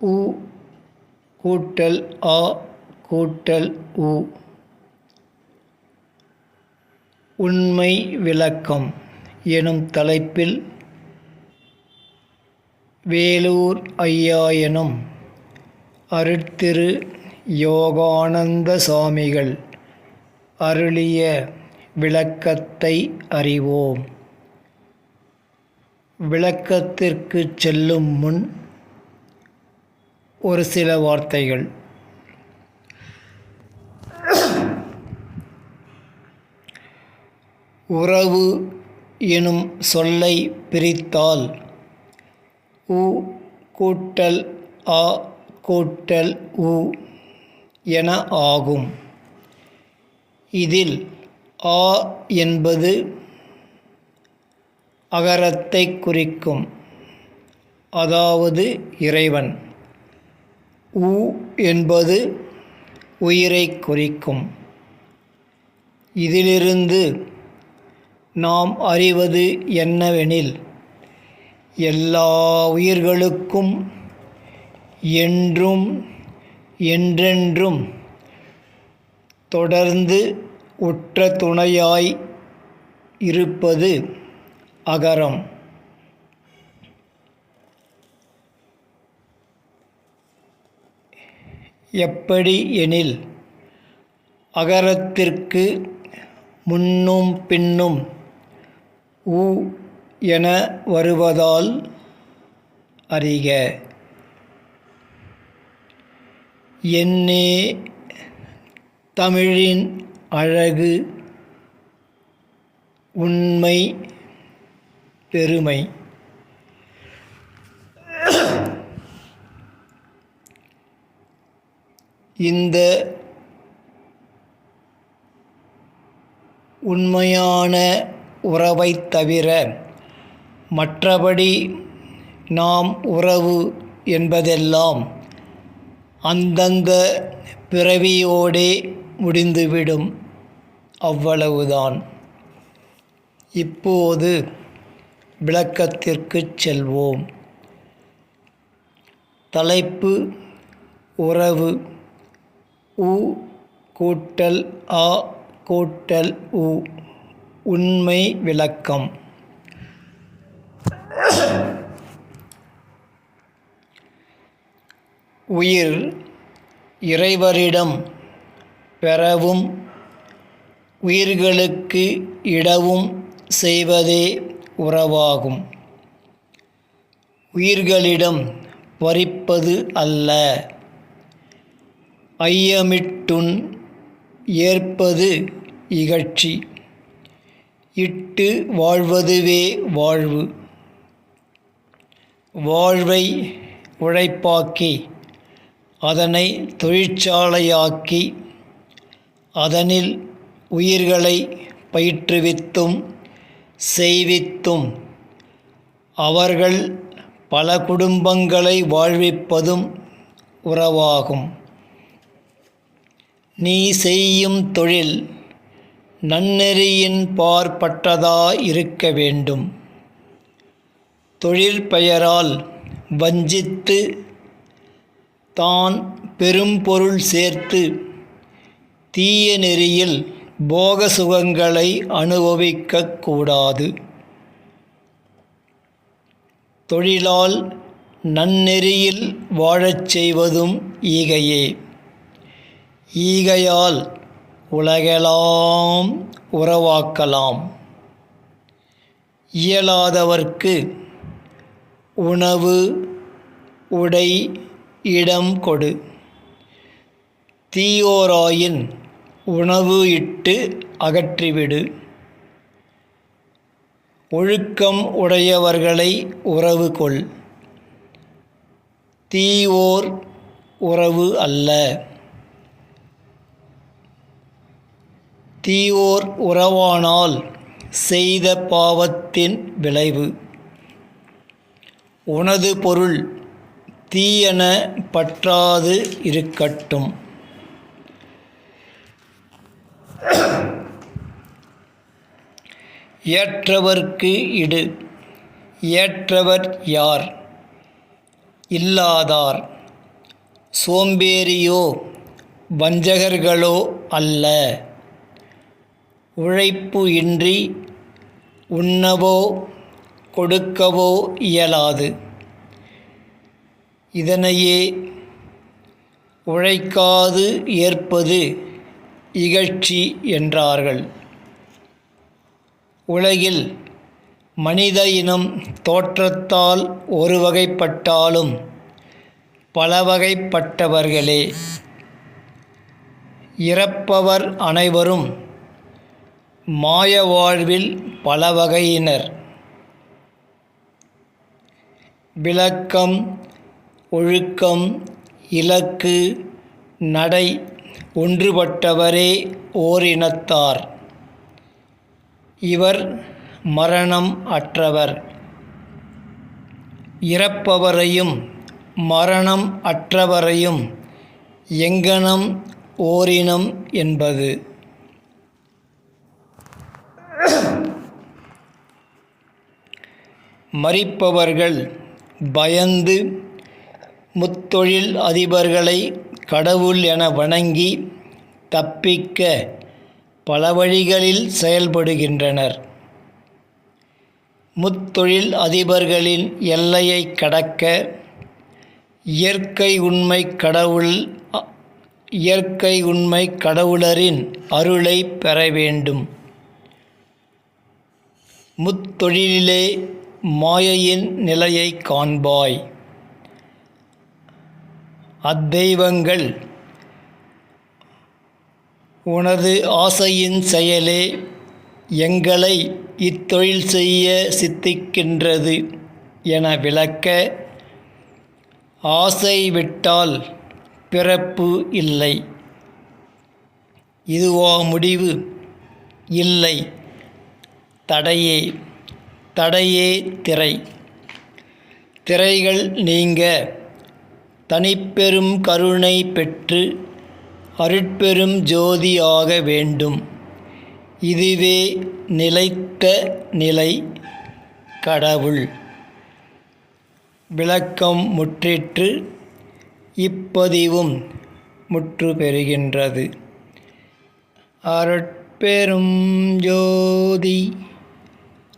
உ கூட்டல் ஆ கூட்டல் உ. உண்மை விளக்கம் எனும் தலைப்பில் வேலூர் ஐயா எனும் அருட்திரு யோகானந்த சாமிகள் அருளிய விளக்கத்தை அறிவோம். விளக்கத்திற்கு செல்லும் முன் ஒரு சில வார்த்தைகள். உறவு எனும் சொல்லை பிரித்தால் உ கூட்டல் ஆ கூட்டல் உ என ஆகும். இதில் ஆ என்பது அகரத்தை குறிக்கும் அதாவது இறைவன். உ என்பது உயிரை குறிக்கும். இதிலிருந்து நாம் அறிவது என்னவெனில் எல்லா உயிர்களுக்கும் என்றும் என்றென்றும் தொடர்ந்து உற்ற துணையாய் இருப்பது அகரம். எப்படி எனில் அகரத்திற்கு முன்னும் பின்னும் உ என வருவதால் அறிக. என்னே தமிழின் அழகு உண்மை பெருமை. இந்த உண்மையான உறவைத் தவிர மற்றபடி நாம் உறவு என்பதெல்லாம் அந்தந்த பிறவியோடே முடிந்துவிடும் அவ்வளவுதான். இப்போது விளக்கத்திற்கு செல்வோம். தலைப்பு உறவு. உ கூட்டல் ஆ கூட்டல் உ. உண்மை விளக்கம். உயிர் இறைவரிடம் பெறவும் உயிர்களுக்கு இடவும் செய்வதே உறவாகும். உயிர்களிடம் பறிப்பது அல்ல. ஐயமிட்டுன் ஏற்பது இகழ்ச்சி. இட்டு வாழ்வதுவே வாழ்வு. வாழ்வை உழைப்பாக்கி அதனை தொழிற்சாலையாக்கி அதனில் உயிர்களை பயிற்றுவித்தும் செய்வித்தும் அவர்கள் பல குடும்பங்களை வாழ்விப்பதும் உறவாகும். நீ செய்யும் தொழில் நன்னெறியின் பார்ப்பட்டதா இருக்க வேண்டும். தொழில் பெயரால் வஞ்சித்து தான் பெரும்பொருள் சேர்த்து தீய நெறியில் போக சுகங்களை அனுபவிக்கக்கூடாது தொழிலால் நன்னெறியில் வாழச் செய்வதும் ஈகையே. ஈகையால் உலகெலாம் உறவாக்கலாம். இயலாதவர்க்கு உணவு உடை இடம் கொடு. தீயோராயின் உணவு இட்டு அகற்றிவிடு. ஒழுக்கம் உடையவர்களை உறவு கொள். தீயோர் உறவு அல்ல. தீயோர் உறவானால் செய்த பாவத்தின் விளைவு. உனது பொருள் தீயன பற்றாது இருக்கட்டும். ஏற்றவர்க்கு இடு. ஏற்றவர் யார்? இல்லாதார். சோம்பேறியோ வஞ்சகர்களோ அல்ல. உழைப்பு இன்றி உண்ணவோ கொடுக்கவோ இயலாது. இதனையே உழைக்காது ஏற்பது இகழ்ச்சி என்றார்கள். உலகில் மனித இனம் தோற்றத்தால் ஒரு வகைப்பட்டாலும் பல வகைப்பட்டவர்களே இறப்பவர் அனைவரும் மாய வாழ்வில் பல வகையினர் விளக்கம் ஒழுக்கம் இலக்கு நடை ஒன்றுபட்டவரே ஓரினத்தார். இவர் மரணம் அற்றவர். இறப்பவரையும் மரணம் அற்றவரையும் எங்கனம் ஓரினம் என்பது. மறிப்பவர்கள் பயந்து முத்தொழில் அதிபர்களை கடவுள் என வணங்கி தப்பிக்க பல வழிகளில் செயல்படுகின்றனர். முத்தொழில் அதிபர்களின் எல்லையை கடக்க இயற்கை உண்மை கடவுள் இயற்கை உண்மை கடவுளரின் அருளை பெற வேண்டும். முத்தொழிலிலே மாயையின் நிலையை காண்பாய். அத்தெய்வங்கள் உனது ஆசையின் செயலே எங்களை இத்தொழில் செய்ய சித்திக்கின்றது என விளக்க ஆசை விட்டால் பிறப்பு இல்லை. இதுவா முடிவு? இல்லை. தடையே. தடையே திரை. திரைகள் நீங்க. தனிப்பெரும் கருணை பெற்று அருட்பெரும் ஜோதியாக வேண்டும். இதுவே நிலைத்த நிலை கடவுள். விளக்கம் முற்றிற்று இப்பதிவும் முற்று பெறுகின்றது. அருட்பெரும் ஜோதி